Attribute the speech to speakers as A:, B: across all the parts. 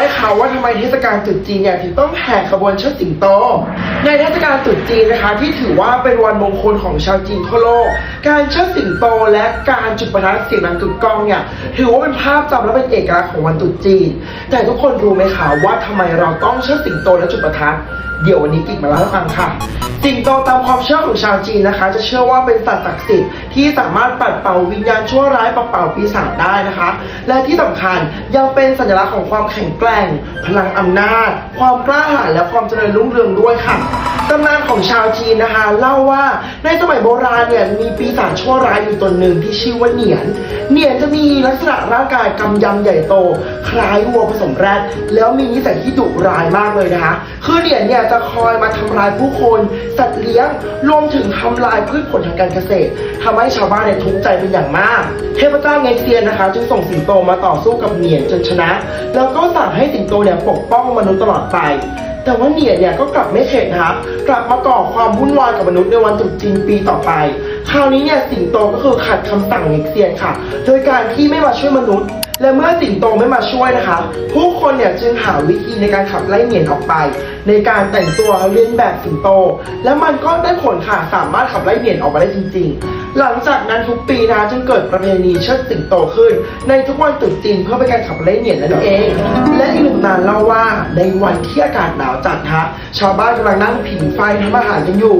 A: ไหมคะว่าทำไมเทศกาลตรุษจีนเนี่ยถึงต้องแห่ขบวนเชิดสิงโต ในเทศกาลตรุษจีนนะคะที่ถือว่าเป็นวันมงคลของชาวจีนทั่วโลก การเชิดสิงโตและการจุดประทัดเสียงดังกึกก้องเนี่ยถือว่าเป็นภาพจำและเป็นเอกลักษณ์ของวันตรุษจีน แต่ทุกคนรู้ไหมคะว่าทำไมเราต้องเชิดสิงโตและจุดประทัด เดี๋ยววันนี้กิ๊กมาเล่าให้ฟังค่ะ สิงโตตามความเชื่อของชาวจีนนะคะ จะเชื่อว่าเป็นสัตว์ศักดิ์สิทธิ์ที่สามารถปัดเป่าวิญญาณชั่วร้ายปัดเป่าปีศาจได้นะคะ และที่สำคัญยังเป็นสัญลักษณ์ของความแข็งแกร่ง พลังอำนาจ ความกล้าหาญและความเจริญรุ่งเรืองด้วยค่ะตำนานของชาวจีนนะคะเล่าว่าในสมัยโบราณเนี่ยมีปีศาจชั่วร้ายอยู่ตนหนึ่งที่ชื่อว่าเหนียน เหนียนจะมีลักษณะร่างกายกำยำใหญ่โต คล้ายวัวผสมแรดแล้วมีนิสัยที่ดุร้ายมากเลยนะคะ คือเหนียนเนี่ยจะคอยมาทำร้ายผู้คน สัตว์เลี้ยงรวมถึงทำลายพืชผลทางการเกษตรทำให้ชาวบ้านเนี่ยทุกข์ใจเป็นอย่างมาก เทพเจ้าเงเซียนนะคะ จึงส่งสิงโตมาต่อสู้กับเหนียนจนชนะ แล้วก็สั่งให้สิงโตเนี่ยปกป้องมนุษย์ตลอดไปแต่ว่าเหนียนเนี่ยก็กลับไม่เข็ดนะครับกลับมาก่อความวุ่นวายกับมนุษย์ในวันตรุษจีนปีต่อไป คราวนี้เนี่ยสิงโตก็คือขัดคำสั่งเงกเซียนค่ะ โดยการที่ไม่มาช่วยมนุษย์ และเมื่อสิงโตไม่มาช่วยนะคะ ผู้คนเนี่ยจึงหาวิธีในการขับไล่เหนียนออกไป ในการแต่งตัวเลียนแบบสิงโต และมันก็ได้ผลค่ะสามารถขับไล่เหนียนออกมาได้จริง ๆ หลังจากนั้นทุกปีนะจึงเกิดประเพณีเชิดสิงโตขึ้น ในทุกวันตรุษจีนเพื่อเป็นการขับไล่เหนียนนั่นเอง และอีกหนึ่งนานเล่าว่าในวันที่อากาศหนาวจัดฮะชาวบ้านกำลังนั่งผิงไฟทำอาหารกันอยู่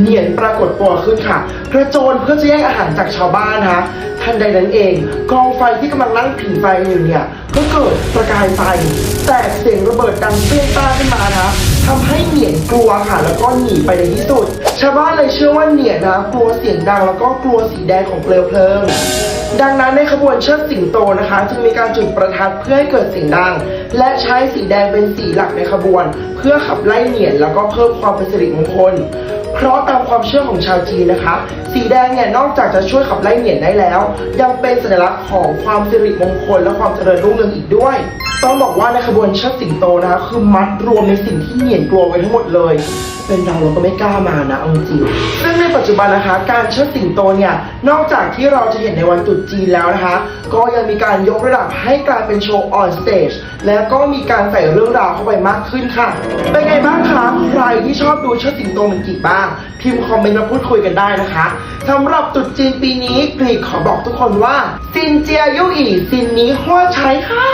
A: เหนียนปรากฏตัวขึ้นค่ะกระโจนเพื่อจะแย่งอาหารจากชาวบ้านนะคะทันใดนั้นเอง กองไฟที่กำลังนั่งผิงไฟอยู่เนี่ยก็เกิดประกายไฟ แตกเสียงระเบิดดังเปรี้ยงป้าขึ้นมานะทำให้เหนียนกลัวค่ะแล้วก็หนีไปในที่สุด ชาวบ้านเลยเชื่อว่าเหนียนนะกลัวเสียงดังแล้วก็กลัวสีแดงของเปลวเพลิงดังนั้นในขบวนเชิดสิงโตนะคะจึงมีการจุดประทัดเพื่อให้เกิดเสียงดัง และใช้สีแดงเป็นสีหลักในขบวน เพื่อขับไล่เหนียนแล้วก็เพิ่มความเป็นสิริมงคล เพราะตามความเชื่อของชาวจีนนะคะ สีแดงเนี่ยนอกจากจะช่วยขับไล่เหนียนได้แล้ว ยังเป็นสัญลักษณ์ของความสิริมงคลและความเจริญรุ่งเรืองอีกด้วยต้องบอกว่าในขบวนเชิดสิงโตนะคะคือมัดรวมในสิ่งที่เหนียนกลัวไว้ทั้งหมดเลย เป็นเราเราก็ไม่กล้ามานะเอาจริงๆซึ่งในปัจจุบันนะคะ การเชิดสิงโตเนี่ยนอกจากที่เราจะเห็นในวันตรุษจีนแล้วนะคะ ก็ยังมีการยกระดับให้กลายเป็นโชว์ออนสเตจแล้วก็มีการใส่เรื่องราวเข้าไปมากขึ้นค่ะ เป็นไงบ้างคะใครที่ชอบดูเชิดสิงโตมันกี่บ้างพิมพ์คอมเมนต์มาพูดคุยกันได้นะคะสำหรับตรุษจีนปีนี้กรีกขอบอกทุกคนว่าซินเจียยุอีซินนี้หัวใช้ค่ะ